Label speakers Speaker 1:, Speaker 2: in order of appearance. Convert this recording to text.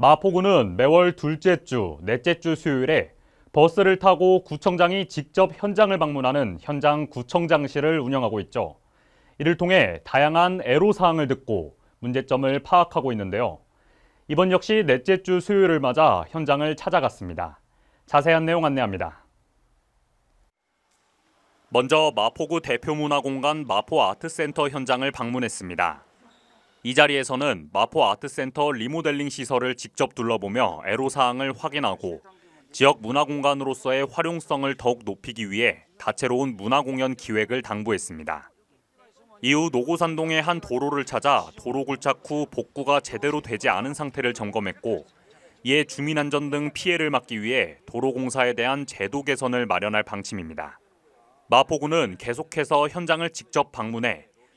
Speaker 1: 마포구는 매월 둘째 주, 넷째 주 수요일에 버스를 타고 구청장이 직접 현장을 방문하는 현장 구청장실을 운영하고 있죠. 이를 통해 다양한 애로사항을 듣고 문제점을 파악하고 있는데요. 이번 역시 넷째 주 수요일을 맞아 현장을 찾아갔습니다. 자세한 내용 안내합니다. 먼저 마포구 대표문화공간 마포아트센터 현장을 방문했습니다. 이 자리에서는 마포 아트센터 리모델링 시설을 직접 둘러보며 애로사항을 확인하고 지역 문화공간으로서의 활용성을 더욱 높이기 위해 다채로운 문화공연 기획을 당부했습니다. 이후 노고산동의 한 도로를 찾아 도로 굴착 후 복구가 제대로 되지 않은 상태를 점검했고 이에 주민안전 등 피해를 막기 위해 도로공사에 대한 제도 개선을 마련할 방침입니다. 마포구는 계속해서 현장을 직접 방문해